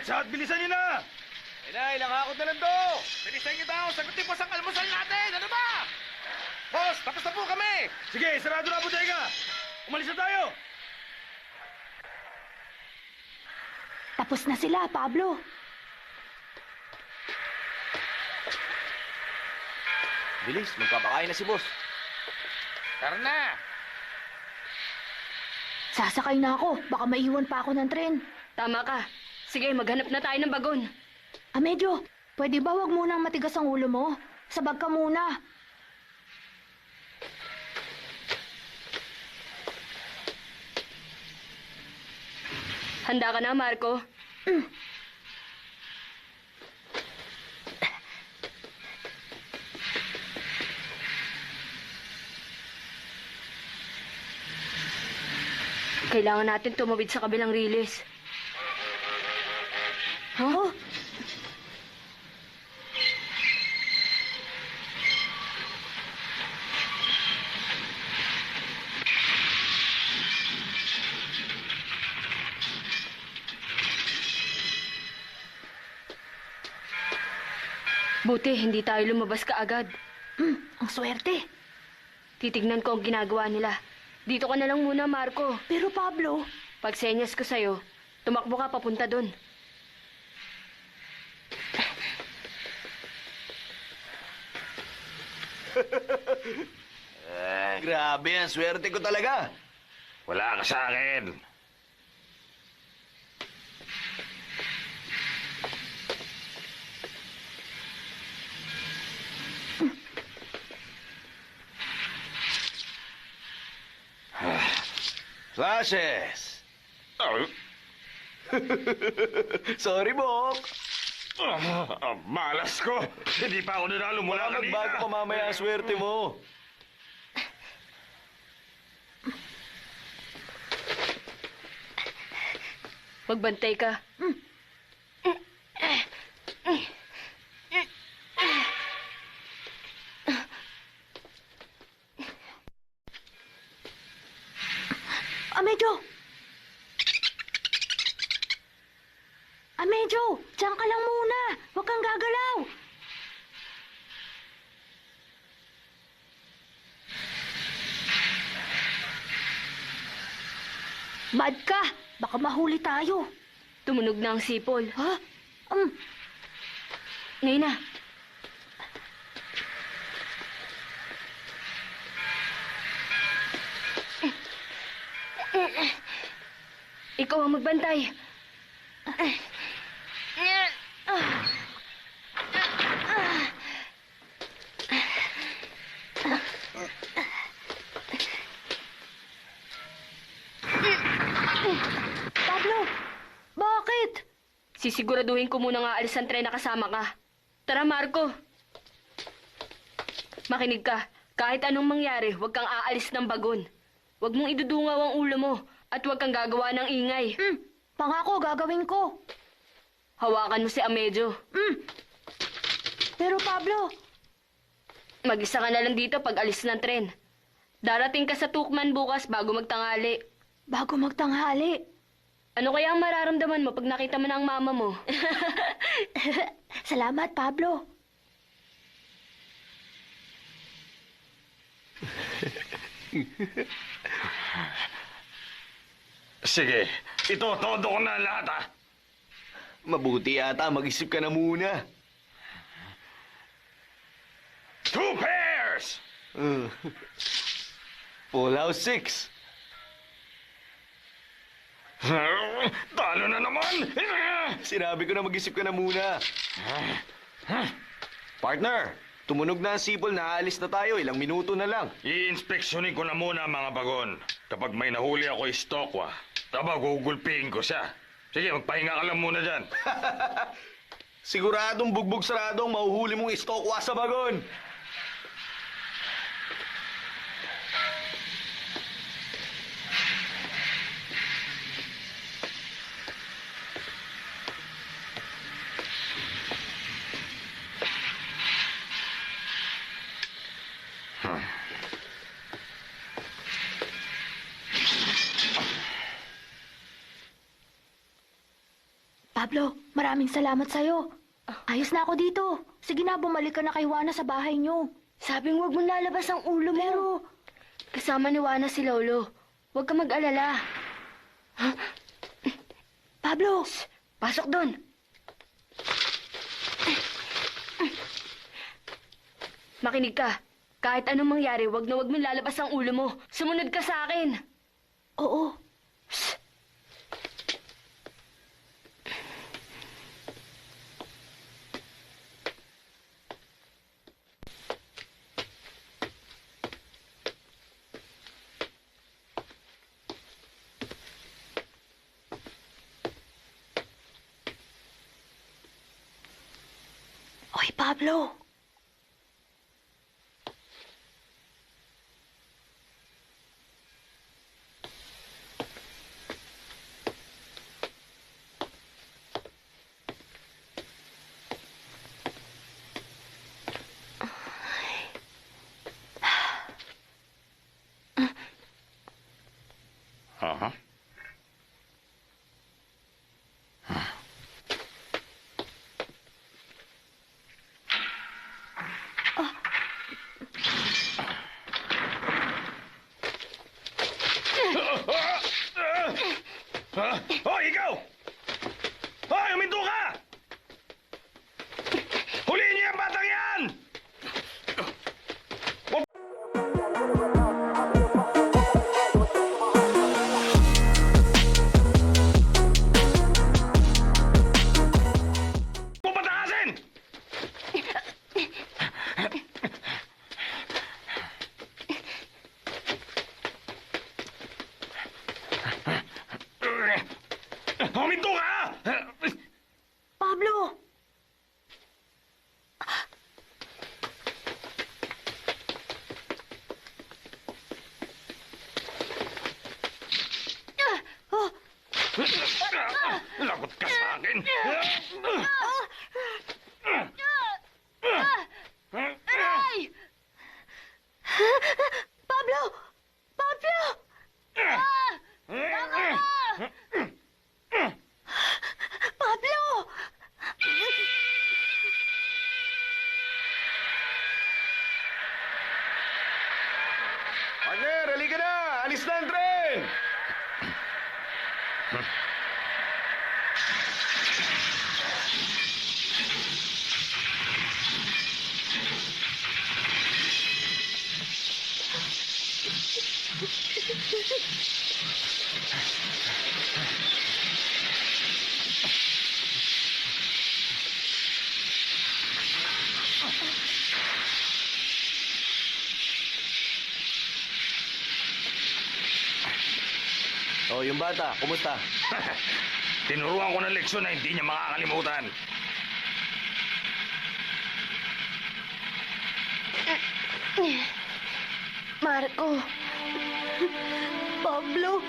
na sa chat! Bilisan niyo na! Inay, nakakot na lang to! Bilisan niyo daw! Sagutin po sa almusal natin! Ano ba? Boss, tapos na po kami! Sige, sarado na ang bodega! Umalis na tayo! Tapos na sila, Pablo. Bilis, magpapakain na si boss. Tara na! Sasakay na ako. Baka maiwan pa ako ng tren. Tama ka. Sige, maghanap na tayo ng bagon. Ah, medyo. Pwede ba wag munang matigas ang ulo mo? Sabag ka muna. Handa ka na, Marco? Kailangan natin tumawid sa kabilang rilis. Oh, Buti, hindi tayo lumabas kaagad. mm, ang swerte. Titignan ko ang ginagawa nila. Dito ka na lang muna, Marco. Pero Pablo, Pag senyas ko sa'yo, tumakbo ka papunta doon. Grabe, ang swerte ko talaga. Wala ka sa akin! Flashes! Sorry, Bok. Ah, ah, malas ko! Hindi pa ako nanalo mula Wala kanina! magbago pa mamaya ang swerte mo. Magbantay ka. ah, medyo. Ah. Diyan ka lang muna. Huwag kang gagalaw. Mad ka. Baka mahuli tayo. Tumunog na ang sipol. Ha? Um, Ngayon na. Ikaw ang magbantay. Pablo, Sisiguraduhin ko muna nga alis ang tren na kasama ka. Tara, Marco. Makinig ka. Kahit anong mangyari, huwag kang aalis ng bagon. Huwag mong idudungaw ang ulo mo at huwag kang gagawa ng ingay. Hmm, pangako gagawin ko. Hawakan mo si Amedyo. Hmm. Pero Pablo, Mag-isa ka na lang dito pag alis ng tren. Darating ka sa Tukman bukas bago magtangali. bago magtanghali. Ano kaya ang mararamdaman mo pag nakita mo na ang mama mo? Salamat, Pablo. Sige, ito, todo ko na lahat, ah! Mabuti yata, mag-isip ka na muna. Two pairs! Uh, Full House 6. Talo na naman! Sinabi ko na mag-isip ka na muna. Partner, tumunog na ang sipol na aalis na tayo. Ilang minuto na lang. I-inspeksyonin ko na muna ang mga bagon. Kapag may nahuli ako istokwa, taba gugulpiin ko siya. Sige, magpahinga ka lang muna dyan. Siguradong bugbog saradong mahuhuli mong istokwa sa bagon. Maraming salamat sa'yo. Ayos na ako dito. Sige na, bumalik ka na kay Juana sa bahay niyo. Sabing huwag mong lalabas ang ulo mo. Pero, Kasama ni Juana si Lolo. Huwag ka mag-alala. Pablo, Pasok doon. Makinig ka. Kahit anong mangyari, wag na wag mong lalabas ang ulo mo. Sumunod ka sa akin. oo. tableau Oh, yung bata, kumusta? Tinuruan ko ng leksyon na hindi niya makakalimutan. Marco! Pablo!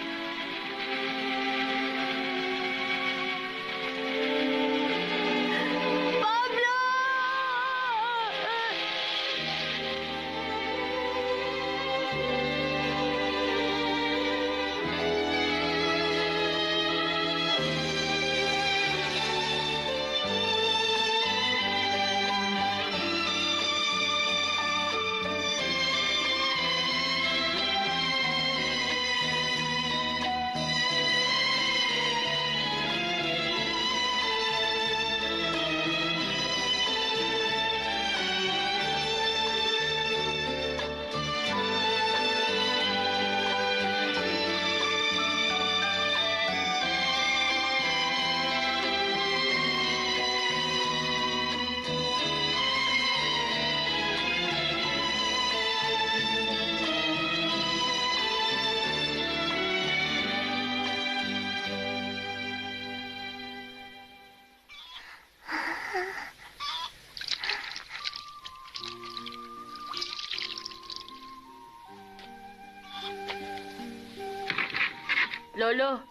Lolo,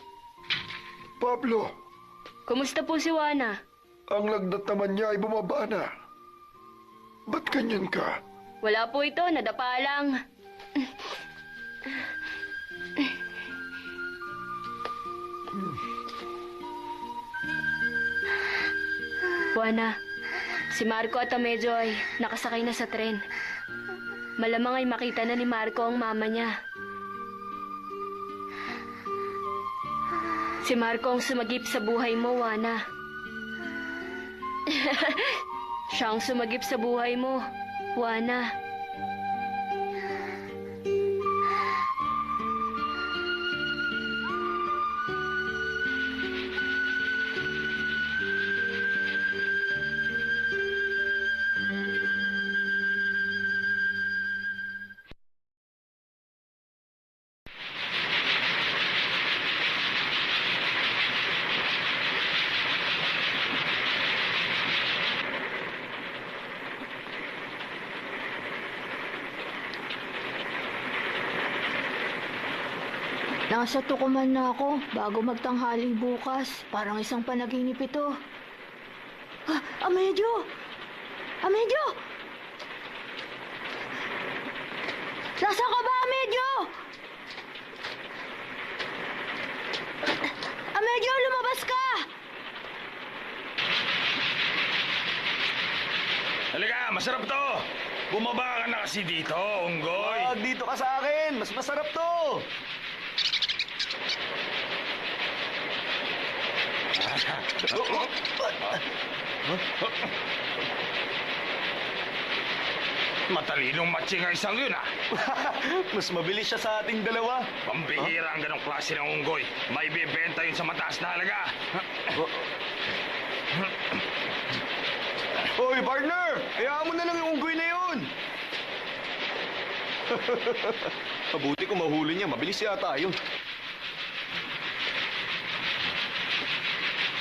Pablo, kumusta po si Juana? ang lagnat naman niya ay bumaba na. Ba't ganyan ka? Wala po ito, nadapa lang. Juana, si Marco at Amedyo ay nakasakay na sa tren. Malamang ay makita na ni Marco ang mama niya. Si Marco ang sumagip sa buhay mo, Juana. Siya ang sumagip sa buhay mo, Juana. Nasa tukuman na ako bago magtanghaling bukas. Parang isang panaginip ito. Ah, Amedyo! Amedyo! Nasa ka ba, Amedyo? Amedyo, lumabas ka! Halika, masarap to. Bumaba ka na kasi dito, Unggoy. Wag dito ka sa akin! Mas masarap to! Matalinong matching ang isang yun, ah. Mas mabilis siya sa ating dalawa. Pambihira ang ganong klase ng unggoy. May bibenta yun sa mataas na halaga. Hoy, partner! Hayaan mo na lang yung unggoy na yun! Mabuti kung mahuli niya. Mabilis yata yun.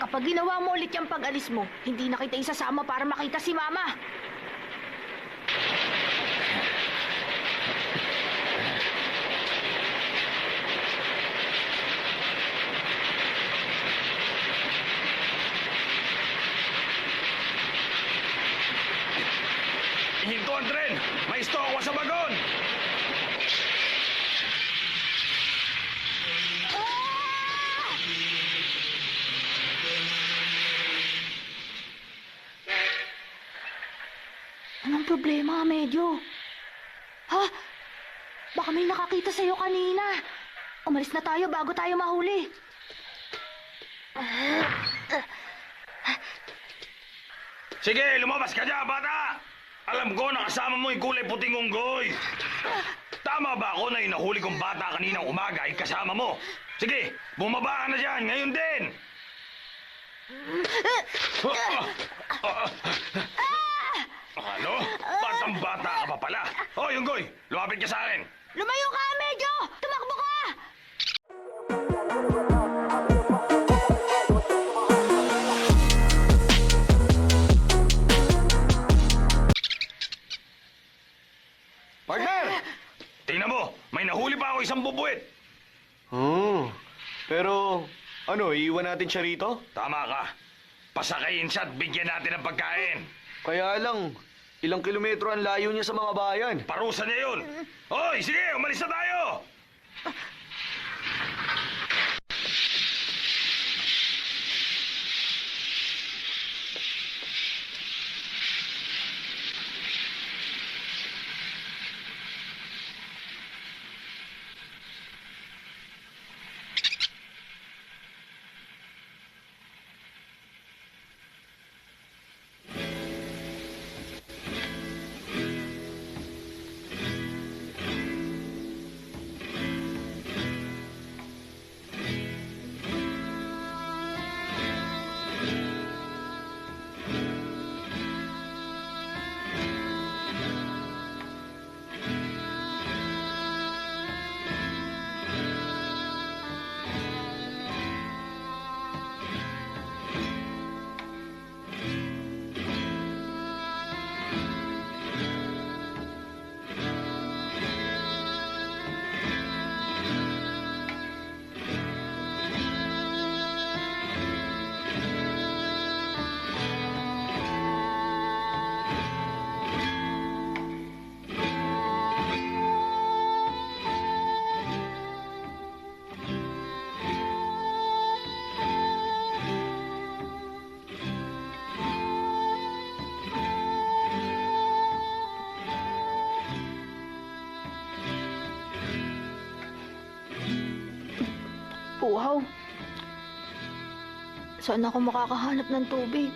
Kapag ginawa mo ulit yung pag-alis mo, hindi na kita isasama para makita si Mama. Hinto ang tren! May stokwa sa bagon! Anong problema, Amedyo? Ha? Baka may nakakita sa'yo kanina. Umalis na tayo bago tayo mahuli. Sige, lumabas ka dyan, bata! Alam ko na kasama mo yung kulay puting unggoy. Tama ba ako na yung nahuli kong bata kaninang umaga ay kasama mo? Sige, bumaba ka na dyan, ngayon din! Ano? Batang bata ka pa pala. Hoy, unggoy, lumapit ka sa akin. Lumayo ka, Amedyo! Tumakbo ka! Nahuli pa ako isang bubuit. Oh, pero ano, iiwan natin siya rito? Tama ka. Pasakayin siya at bigyan natin ng pagkain. Kaya lang, ilang kilometro ang layo niya sa mga bayan. Parusa niya yun. Hoy, sige, umalis na tayo! Puhaw. Saan ako makakahanap ng tubig?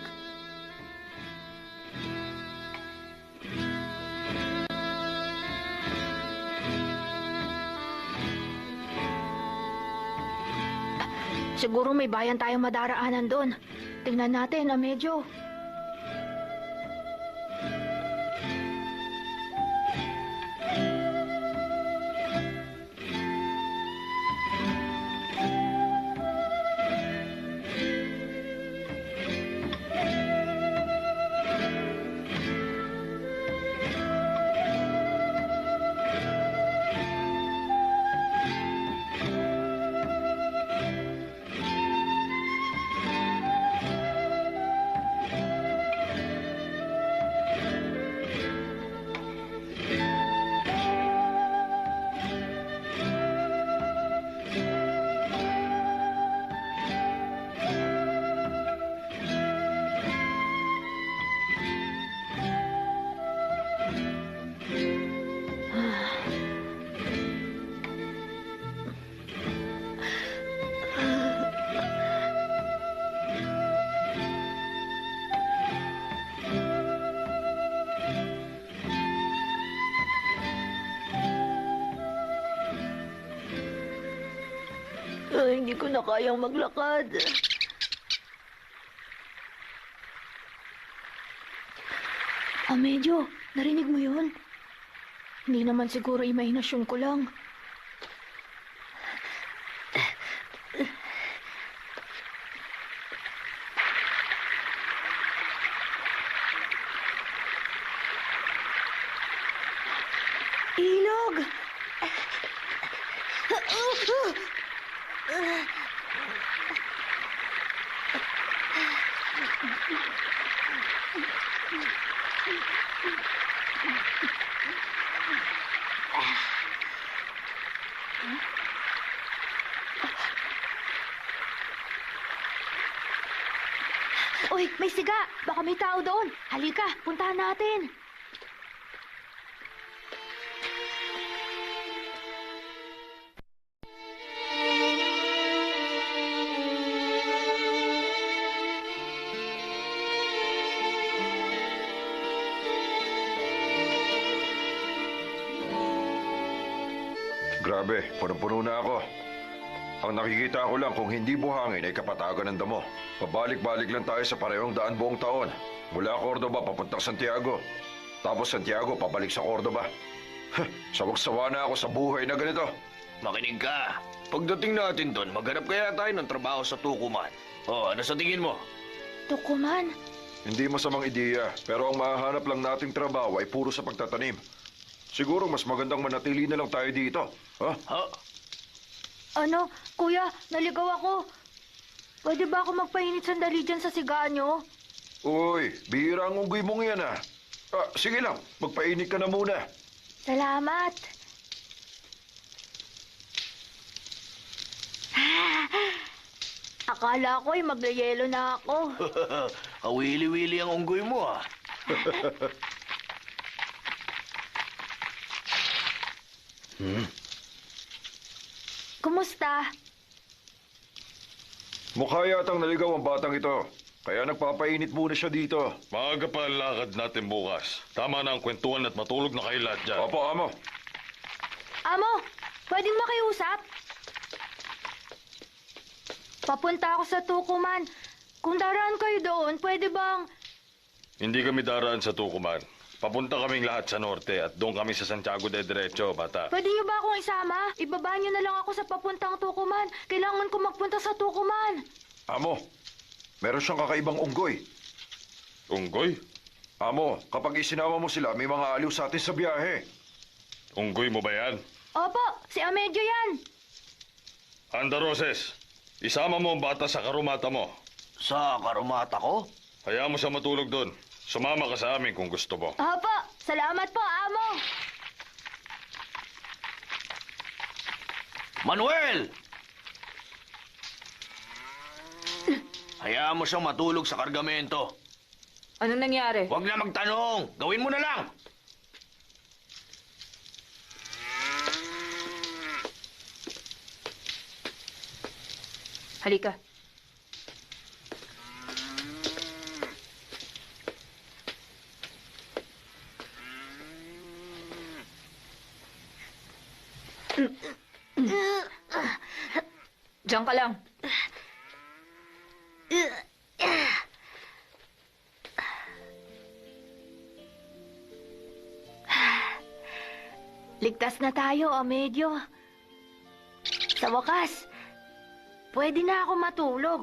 Siguro may bayan tayong madaraanan doon. Tingnan natin, ah, medyo. Hindi ko na kayang maglakad. Ah. Narinig mo yun? Hindi naman siguro imahinasyon ko lang. Ilog! Uy, may siga! Baka may tao doon. Halika, puntahan natin. Grabe, punong-puno na ako. Ang nakikita ko lang kung hindi buhangin ay kapatagan ng damo. Pabalik-balik lang tayo sa parehong daan buong taon. Mula Cordoba papuntang Santiago. Tapos Santiago pabalik sa Cordoba. Huh, Sawag-sawa na ako sa buhay na ganito. Makinig ka. Pagdating natin doon, maghanap kaya tayo ng trabaho sa Tukuman. Oh, ano sa tingin mo? Tukuman. Hindi masamang ideya, pero ang mahahanap lang nating trabaho ay puro sa pagtatanim. Siguro mas magandang manatili na lang tayo dito. Ha? Ha? Ano, kuya, naligaw ako. Pwede ba ako magpainit sandali dyan sa siga nyo? Uy, bihira ang unggoy mong yan ah. ah. Sige lang, magpainit ka na muna. Salamat. Akala ko ay magyayelo na ako. Kawili-wili ang unggoy mo ah. Kumusta? Mukha yatang naligaw ang batang ito. Kaya nagpapainit muna siya dito. Maaga pa ang lakad natin bukas. Tama na ang kwentuhan at matulog na kayo lahat dyan. Opo, amo. Amo, pwedeng makiusap? Papunta ako sa Tukuman. Kung daraan kayo doon, pwede bang... Hindi kami daraan sa Tukuman. Papunta kaming lahat sa norte at doon kami sa Santiago de Derecho, bata. Pwede niyo ba akong isama? Ibaba niyo na lang ako sa papuntang Tukuman. Kailangan ko magpunta sa Tukuman. Amo, meron siyang kakaibang unggoy. Unggoy? Amo, kapag isinama mo sila, may mga aliw sa atin sa biyahe. Unggoy mo ba yan? Opo, si Amedyo yan. Anda Roses, isama mo ang bata sa karumata mo. Sa karumata ko? Hayaan mo siya matulog doon. Sumama ka sa amin kung gusto mo. Opo, salamat po, Amo. Manuel! Hayaan mo siyang matulog sa kargamento. Anong nangyari? Huwag na magtanong. Gawin mo na lang. Halika. Diyan ka lang. Ligtas na tayo, Amedyo. Sa wakas, pwede na ako matulog.